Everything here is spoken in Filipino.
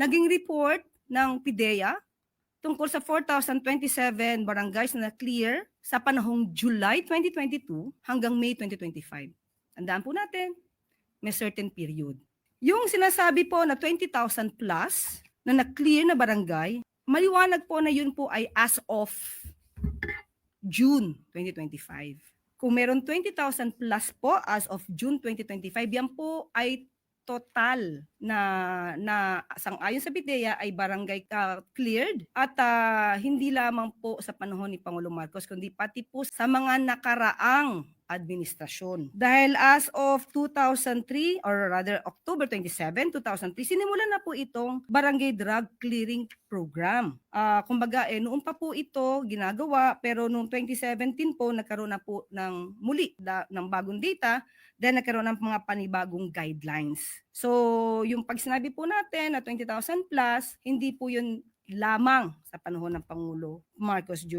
naging report ng PIDEA tungkol sa 4,027 barangays na na-clear sa panahong July 2022 hanggang May 2025. Tandaan po natin, may certain period. Yung sinasabi po na 20,000 plus na na-clear na barangay, maliwanag po na yun po ay as of June 2025. Kung meron 20,000 plus po as of June 2025, yan po ay total na na sang-ayon sa PIDEA ay barangay ka cleared at ah, hindi lamang po sa panahon ni Pangulong Marcos kundi pati po sa mga nakaraang administrasyon. Dahil as of 2003 or rather October 27, 2003, sinimulan na po itong Barangay Drug Clearing Program. Ah, kumbaga eh noon pa po ito ginagawa pero noong 2017 po nagkaroon na po ng muli da, ng bagong data then nagkaroon ng mga panibagong guidelines. So, yung pag sinabi po natin na 20,000 plus, hindi po yun lamang sa panahon ng Pangulo Marcos Jr.